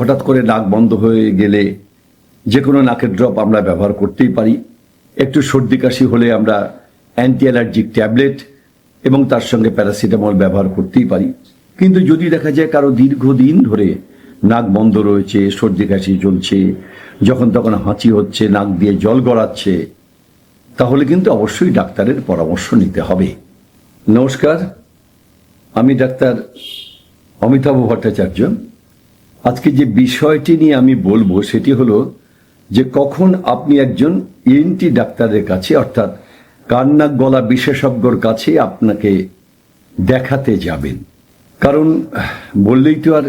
হঠাৎ করে নাক বন্ধ হয়ে গেলে যে কোনো নাকের ড্রপ আমরা ব্যবহার করতেই পারি। একটু সর্দি কাশি হলে আমরা অ্যান্টি অ্যালার্জিক ট্যাবলেট এবং তার সঙ্গে প্যারাসিটামল ব্যবহার করতেই পারি। কিন্তু যদি দেখা যায় কারও দীর্ঘদিন ধরে নাক বন্ধ রয়েছে, সর্দি কাশি চলছে, যখন তখন হাঁচি হচ্ছে, নাক দিয়ে জল গড়াচ্ছে, তাহলে কিন্তু অবশ্যই ডাক্তারের পরামর্শ নিতে হবে। নমস্কার, আমি ডাক্তার অমিতাভ ভট্টাচার্য। আজকে যে বিষয়টি নিয়ে আমি বলব সেটি হলো যে কখন আপনি একজন ইএনটি ডাক্তারের কাছে, অর্থাৎ কান্নাক গলা বিশেষজ্ঞর কাছে আপনাকে দেখাতে যাবেন। কারণ, বললেই তো আর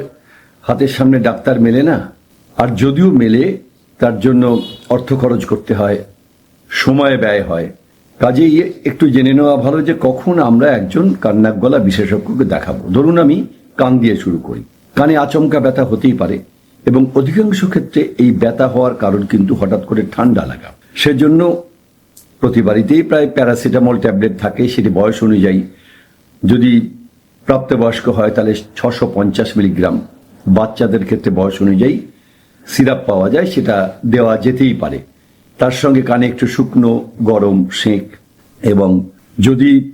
হাতের সামনে ডাক্তার মেলে না। আর যদিও মেলে, তার জন্য অর্থ খরচ করতে হয়, সময় ব্যয় হয়। কাজেই একটু জেনে নেওয়া ভালো যে কখন আমরা একজন কান্নাক গলা বিশেষজ্ঞকে দেখাবো। ধরুন আমি কান দিয়ে শুরু করি। কানে আচমকা ব্যথা হতেই পারে এবং অধিকাংশ ক্ষেত্রে এই ব্যথা হওয়ার কারণ কিন্তু হঠাৎ করে ঠান্ডা লাগা। সেজন্য প্রতি বাড়িতেই প্রায় প্যারাসিটামল ট্যাবলেট থাকে, সেটি বয়স অনুযায়ী। যদি প্রাপ্তবয়স্ক হয়, তাহলে ছশো পঞ্চাশ মিলিগ্রাম। বাচ্চাদের ক্ষেত্রে বয়স অনুযায়ী সিরাপ পাওয়া যায়, সেটা দেওয়া যেতেই পারে। তার সঙ্গে কানে একটু শুকনো, গরম সেঁক এবং যদি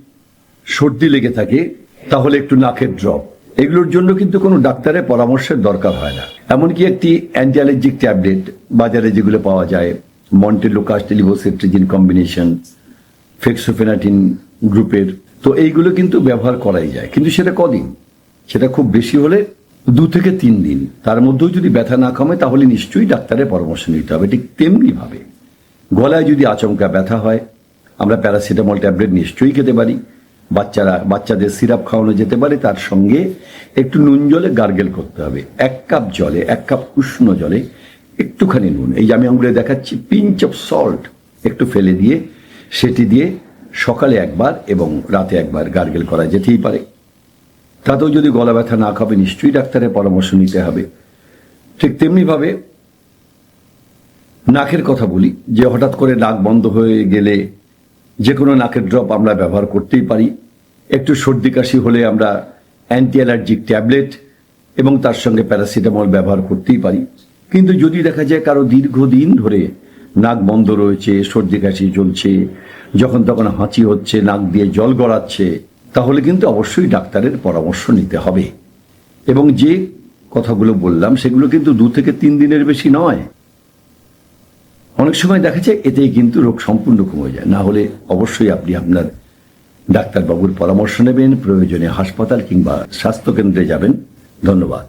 সর্দি লেগে থাকে, তাহলে একটু নাকের ড্রপ। এগুলোর জন্য কিন্তু কোনো ডাক্তারের পরামর্শের দরকার হয় না। এমনকি একটি অ্যান্টি অ্যালার্জিক ট্যাবলেট বাজারে যেগুলো পাওয়া যায় মন্টেলোকাস টেলিভোসেট্রিজিন কম্বিনেশন ফেক্সোফেনাটিন গ্রুপের তো এইগুলো কিন্তু ব্যবহার করাই যায়। কিন্তু সেটা কদিন? সেটা খুব বেশি হলে দু থেকে তিন দিন। তার মধ্যেও যদি ব্যথা না কমে, তাহলে নিশ্চয়ই ডাক্তারের পরামর্শ নিতে হবে। ঠিক তেমনি ভাবে গলায় যদি আচমকা ব্যথা হয়, আমরা প্যারাসিটামল ট্যাবলেট নিশ্চয়ই খেতে পারি। বাচ্চারা, বাচ্চাদের সিরাপ খাওয়ানো যেতে পারে, তার সঙ্গে একটু নুন জলে গার্গেল করতে হবে। এক কাপ জলে, এক কাপ উষ্ণ জলে একটুখানি নুন। এই যে আমি আঙুলে দেখাচ্ছি পিঞ্চ অফ সল্ট একটু ফেলে দিয়ে, সেটি দিয়ে সকালে একবার এবং রাতে একবার গার্গেল করা যেতেই পারে। তাতেও যদি গলা ব্যথা না খাবে, নিশ্চয়ই ডাক্তারের পরামর্শ নিতে হবে। ঠিক তেমনিভাবে নাকের কথা বলি, যে হঠাৎ করে নাক বন্ধ হয়ে গেলে যে কোনো নাকের ড্রপ আমরা ব্যবহার করতেই পারি। একটু সর্দি কাশি হলে আমরা অ্যান্টি অ্যালার্জিক ট্যাবলেট এবং তার সঙ্গে প্যারাসিটামল ব্যবহার করতেই পারি। কিন্তু যদি দেখা যায় কারও দীর্ঘদিন ধরে নাক বন্ধ রয়েছে, সর্দি কাশি চলছে, যখন তখন হাঁচি হচ্ছে, নাক দিয়ে জল গড়াচ্ছে, তাহলে কিন্তু অবশ্যই ডাক্তারের পরামর্শ নিতে হবে। এবং যে কথাগুলো বললাম, সেগুলো কিন্তু দু থেকে তিন দিনের বেশি নয়। অনেক সময় দেখা যায় এতেই কিন্তু রোগ সম্পূর্ণ কমে যায়। না হলে অবশ্যই আপনি আপনার ডাক্তারবাবুর পরামর্শ নেবেন, প্রয়োজনে হাসপাতাল কিংবা স্বাস্থ্যকেন্দ্রে যাবেন। ধন্যবাদ।